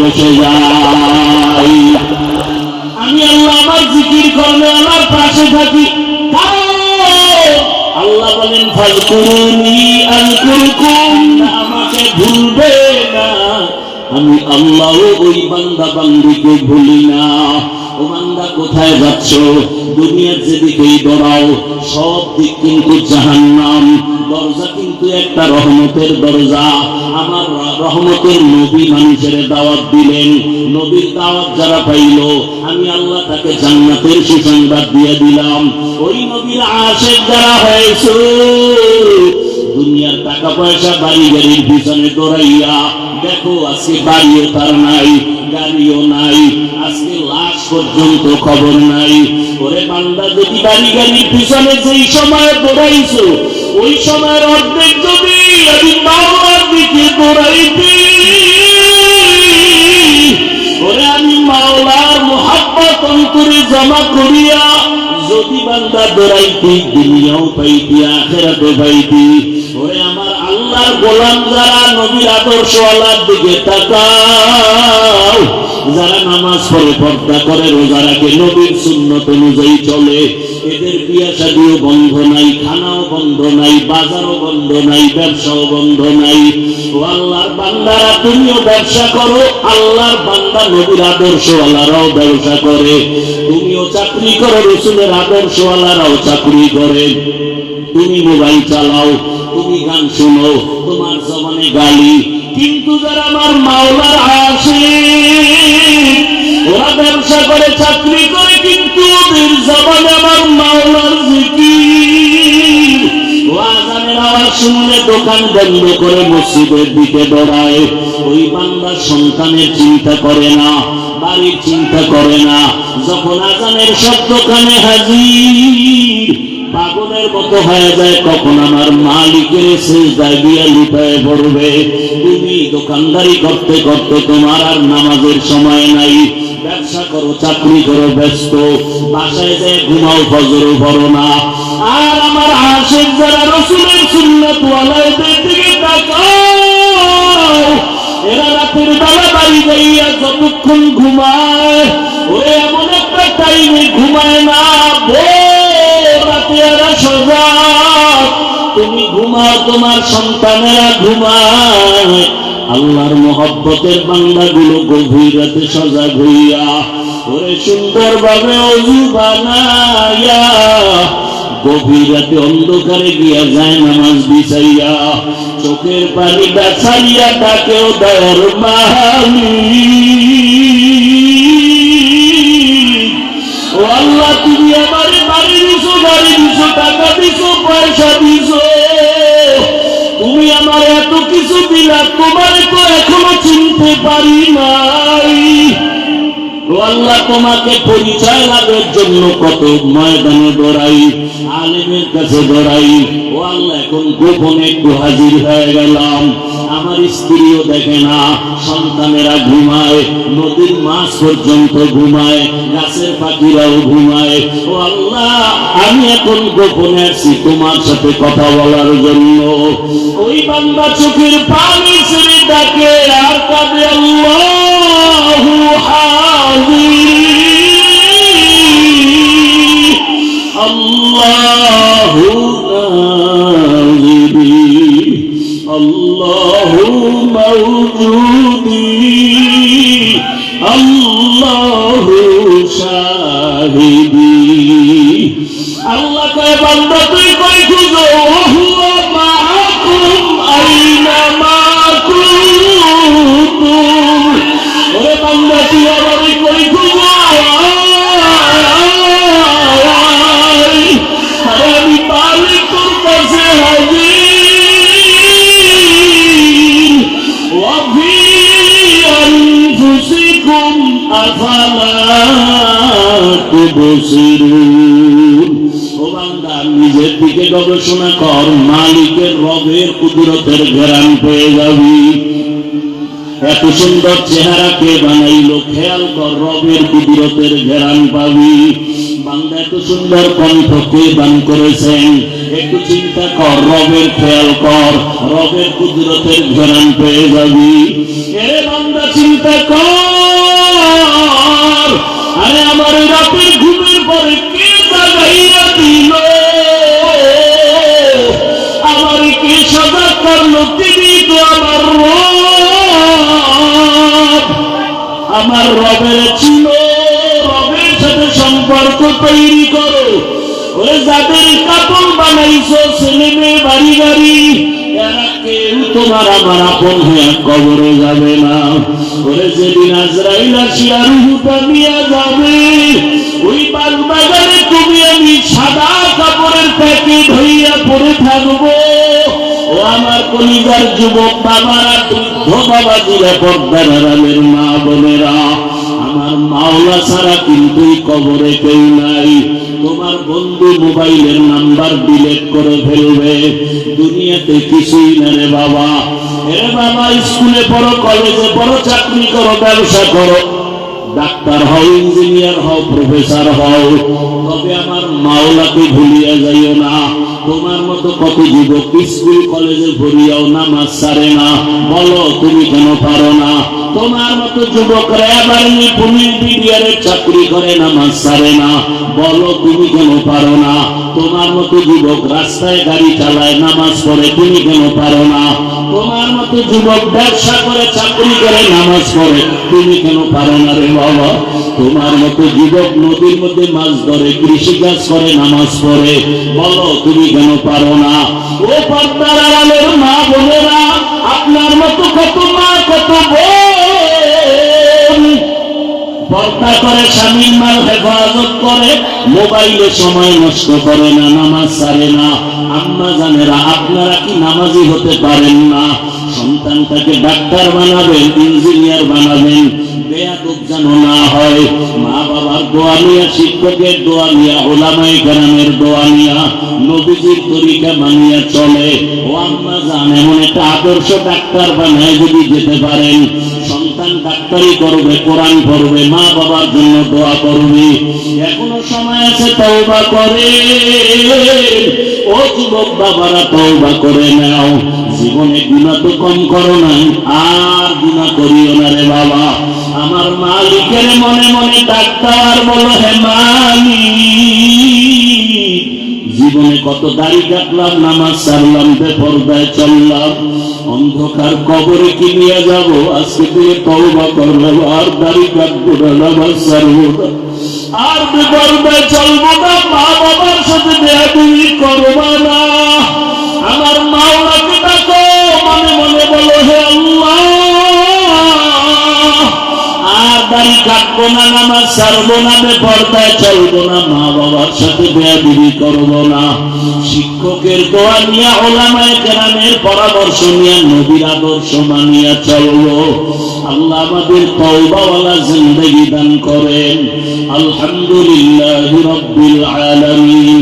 বসে যাই আমি আল্লাহ আমার জিকির করলে আমার পাশে থাকি। আল্লাহ বলেন, ফাজকুরুনি আযকুরকুম আমাকে ভুলবে না। আমি আল্লাহ ওই বান্দা বান্দিকে ভুলি না। বান্দা কোথায় যাচ্ছ? দুনিয়ার যেদিকেই দৌড়াও, সব দিক কিন্তু জাহান্নাম। দরজা কিন্তু একটা রহমতের দরজা। আমার রহমতের নবী মানুষের দাওয়াত দিলেন। নবীর দাওয়াত যারা পাইল, আমি আল্লাহ তাকে জান্নাতের সুসংবাদ দিয়ে দিলাম। ওই নবীর আশেক যারা হয়েছে, দুনিয়ার টাকা পয়সা বাড়ি গাড়ির পিছনে দৌড়াইয়া, দেখো আজকে বাড়িও তার নাই। গাড়িও নাই। আজকে লাশ পর্যন্ত খবর নাই। ওরে বান্দা, যদি বাড়ি গাড়ির পিছনে যেই সময় দৌড়াইছো, ওই সময়ের অর্ধেক যদি আমি মাওলার দিকে দৌড়াইতে। ওরে আমি মাওলার মোহাব্বত অন্তরে জমা করিয়া যদি বান্দা দৌড়াইতি, দুনিয়াও পাইতি, আখেরাতে পাইতি, ওরে আমার আল্লাহর গোলাম যারা নবীর আদর্শ আল্লাহর দিকে তাকাও, যারা নামাজ পড়ে, পর্দা করে, রোজা রাখে, নবীর সুন্নত অনুযায়ী চলে। এদের বিয়া শাদিও বন্ধ নাই, খানাও বন্ধ নাই, বাজারও বন্ধ নাই, ব্যবসাও বন্ধ নাই। ও আল্লাহর বান্দারা, তুমিও ব্যবসা করো, আল্লাহর বান্দা নবীর আদর্শওয়ালারাও ব্যবসা করে। তুমিও চাকরি করো, রসুলের আদর্শওয়ালারাও চাকরি করে। তুমি মোবাইল চালাও, তুমি গান শুনো তোমার জমানে গালি। কিন্তু যারা আমার মাওলার আসে ওরা ব্যবসা করে, চাকরি করে, কিন্তু ওদের জমানে আমার মাওলার শুনলে দোকান বন্ধ করে মসজিদের দিকে দৌড়ায়। ওই বান্দার সন্তানের চিন্তা করে না, বাড়ির চিন্তা করে না। যখন আজানের সব দোকানে হাজির পাগলের মতো হয়ে যায়, কখন আমার মালিকের দিয়ে লুটায় পড়বে। তুমি দোকানদারি করতে করতে তোমার আর নামাজের সময় নাই। ব্যবসা করো, চাকরি করো, ব্যস্ত। বাসায় ঘুমাও পড়ো না। আর আমার যারা রসুলের এরা রাতের বেলা বাড়ি যাইয়া যতক্ষণ ঘুমায় তোমার সন্তানেরা ঘুমায়। আল্লাহর মহব্বতের বান্দাগুলো গভীর রাতে সজাগ হইয়া ওরে সুন্দর ভাবে অজু বানাইয়া গভীর রাতে অন্ধকারে গিয়া যায় নামাজ বিছাইয়া। চোখের পানি বাছাইয়া তাকেও দয়ার মালিক ও আল্লাহ, তুমি আমারে বাড়ি দিছো, গাড়ি দিছো, টাকা দিছো, পয়সা দিছো। আমার এত কিছু দিলা, তোমার তো এখনও চিনতে পারি নাই। আল্লাহ, তোমাকে পরিচয় লাভের জন্য কত ময়দানে দৌড়াই আলেমের কাছে দৌড়াই ও আল্লাহ, এখন গোপনে একটু হাজির হয়ে গেলাম। আমার স্ত্রীও দেখে না। সন্তানেরা ঘুমায়, নদীর মাছ পর্যন্ত ঘুমায়, গাছের পাখিরাও ঘুমায়। ও আল্লাহ, আমি এখন গোপনে আছি তোমার সাথে কথা বলার জন্য। ওই বান্দা চোখের পানি ছেড়ে ডাকে, আর কাঁদে আল্লাহু আল্লাহ কয় বান্দা তুই কই খুঁজো? বান্দা, নিজের দিকে গবেষণা কর, মালিকের রবের কুদরতের পেয়ে যাবি। এত সুন্দর চেহারা কে বানাইলো? খেয়াল কর, রবের কুদরতের পাবি। বান্দা, এত সুন্দর কণ্ঠ কে দান করেছেন? একটু চিন্তা কর, রবের খেয়াল কর, রবের কুদরতের ঘেরান পেয়ে যাবি। এরে চিন্তা কর। তো আমার আমার রবের ছিল, রবের সাথে সম্পর্ক তৈরি করো। ওরে যাদের কাপড় বানাইছো, ছেলে মেয়ে, বাড়ি কেউ তোমার আমার আপন কবরে যাবে না। ওরে যেদিন আজরাইল আসিয়া রুহুটা নিয়ে যাবে, ওই বাগ তুমি আমি সাদা কাপড়ের প্যাকেট হইয়া পড়ে থাকব। আমার কলিজার যুবক বাবারা, বৃদ্ধ বাবা জিরা পর্দার আরামের মা বোনেরা, আমার মাওলা ছাড়া কিন্তু কবরে কেউ নাই। তোমার বন্ধু মোবাইলের নাম্বার ডিলেট করে ফেলবে। দুনিয়াতে কিছুই না রে বাবা। এ বাবা, স্কুলে পড়ো, কলেজে পড়ো, চাকরি করো, ব্যবসা করো। ডাক্তার হও, ইঞ্জিনিয়ার হও, প্রফেসর হও। তবে আমার মাওলাকে ভুলিয়া যাইও না। তোমার মতো কত যুবক স্কুল কলেজে ভরিয়াও নামাজ সারে না। বলো, তুমি কেন পারো না? তোমার মতো যুবকরা এবার পুলিশ চাকরি করে, নামাজ সারে না। বলো, তুমি কেন পারো না? তোমার মতো যুবক রাস্তায় গাড়ি চালায়, নামাজ পড়ে, তুমি কেন পারো না? তোমার মতো যুবক ব্যবসা করে, চাকরি করে, নামাজ পড়ে, তুমি কেন পারো না রে বাবা? তোমার মতো যুবক নদীর মধ্যে মাছ ধরে, কৃষি কাজ করে, নামাজ পড়ে। বলো, তুমি কেন পারো না? ও পর্দার মা বোনেরা, আপনার মতো কত মা, কত পর্দা করে, স্বামীর মাল হেফাজত করে, মোবাইলে সময় নষ্ট করে না, নামাজ সারে না। আম্মা জানেরা, আপনারা কি নামাজি হতে পারেন না? সন্তানটাকে ডাক্তার বানাবেন, ইঞ্জিনিয়ার বানাবেন। দোয়া নিয়া শিক্ষকের দোয়া আদর্শ ডাক্তার বানায় যদি যেতে পারেন। সন্তান ডাক্তারি করবে, কোরআন পড়বে, মা বাবার জন্য দোয়া করবে। এখনও সময় আছে তওবা করে। ও যুবক বাবারা, তওবা করে নাও। জীবনে গুণা তো কম করো নাই, আর গুণা করিও না রে বাবা। আমার মালিকের মনে মনে ডাক্তার বলো, হে মালিক, জীবনে কত দাড়ি কাটলাম, নামাজ সারলাম, বেপরদায় চললাম, অন্ধকার কবরে কি নিয়ে যাব? আজকে থেকে তওবা করলাম, আর দাড়ি কাটবো না, নামাজ সারবো না। আর বেপরদায় চলবো না মা বাবার সাথে বেয়াদুই করব না। না নামাজ ছাড়বো না বেপর্দায় চলবো না, মা বাবার সাথে করব না। শিক্ষকের দোয়া নিয়ে, ওলামায় কেরামের পরামর্শ নিয়ে, নবীর আদর্শ মানিয়া চলবো। আল্লাহ আমাদের জিন্দগি দান করেন। আলহামদুলিল্লাহ রব্বিল আলামিন।